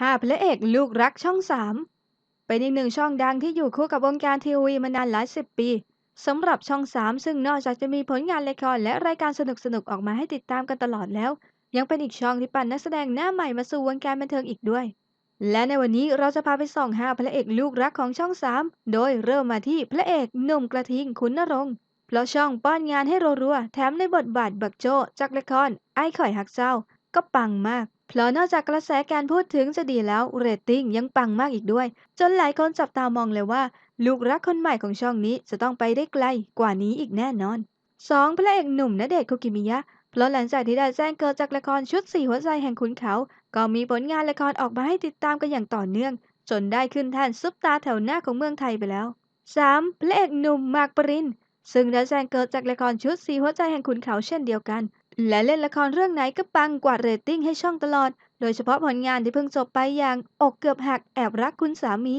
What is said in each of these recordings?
ห้าพระเอกลูกรักช่องสามเป็นอีกหนึ่งช่องดังที่อยู่คู่กับวงการทีวีมานานหลายสิบปีสำหรับช่องสามซึ่งนอกจากจะมีผลงานละครและรายการสนุกๆออกมาให้ติดตามกันตลอดแล้ว ยังเป็นอีกช่องที่ปั่นนักแสดงหน้าใหม่มาสู่วงการบันเทิงอีกด้วย และในวันนี้เราจะพาไปส่องหาพระเอกลูกรักของช่องสามโดยเริ่มมาที่พระเอกหนุ่มกระทิงขุนนรงค์เพราะช่องป้อนงานให้รัวๆแถมในบทบาทบักโจจากละครไอ้ข่อยหักเจ้าก็ปังมากเพราะนอกจากกระแสการพูดถึงจะดีแล้วเรตติ้งยังปังมากอีกด้วย จนหลายคนจับตามองเลยว่า ลูกรักคนใหม่ของช่องนี้จะต้องไปได้ไกลกว่านี้อีกแน่นอน 2. พระเอกหนุ่มณเดชน์คุกิมิยะเพราะหลังจากที่ได้แจ้งเกิดจากละครชุดสี่หัวใจแห่งขุนเขา ก็มีผลงานละครออกมาให้ติดตามกันอย่างต่อเนื่อง จนได้ขึ้นแท่นซุปตาแถวหน้าของเมืองไทยไปแล้ว 3. พระเอกหนุ่มมากปรินซึ่งได้แจ้งเกิดจากละครชุดสีหัวใจแห่งขุนเขาเช่นเดียวกัน และเล่นละครเรื่องไหนก็ปังกว่าเรตติ้งให้ช่องตลอด โดยเฉพาะผลงานที่เพิ่งจบไปอย่างอกเกือบหักแอบรักคุณสามี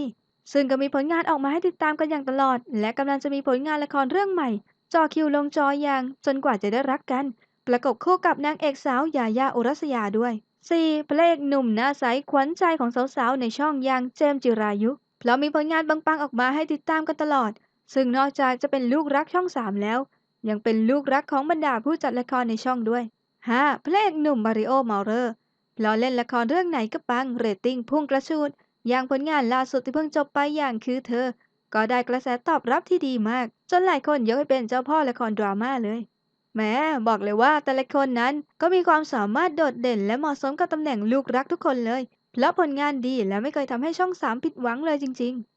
ซึ่งก็มีผลงานออกมาให้ติดตามกันอย่างตลอด และกำลังจะมีผลงานละครเรื่องใหม่จอคิวลงจออย่างจนกว่าจะได้รักกัน ประกบคู่กับนางเอกสาวยายาอุรัสยาด้วย 4. พระเอกหนุ่มหน้าใสขวัญใจของสาวๆในช่องอย่างเจมจิรายุ เพราะมีผลงานปังๆออกมาให้ติดตามกันตลอด ซึ่งนอกจากจะเป็นลูกรักช่องสามแล้ว ยังเป็นลูกรักของบรรดาผู้จัดละครในช่องด้วย 5. พระเอกหนุ่มมาริโอมาเรอร์เพราะเล่นละครเรื่องไหนก็ปัง เรตติ้งพุ่งกระชูด อย่างผลงานล่าสุดที่เพิ่งจบไปอย่างคือเธอ ก็ได้กระแสตอบรับที่ดีมาก จนหลายคนยกให้เป็นเจ้าพ่อละครดราม่าเลย แม้บอกเลยว่าแต่ละคนนั้นก็มีความสามารถโดดเด่น และเหมาะสมกับตำแหน่งลูกรักทุกคนเลยเพราะผลงานดีและไม่เคยทำให้ช่องสามผิดหวังเลยจริง ๆ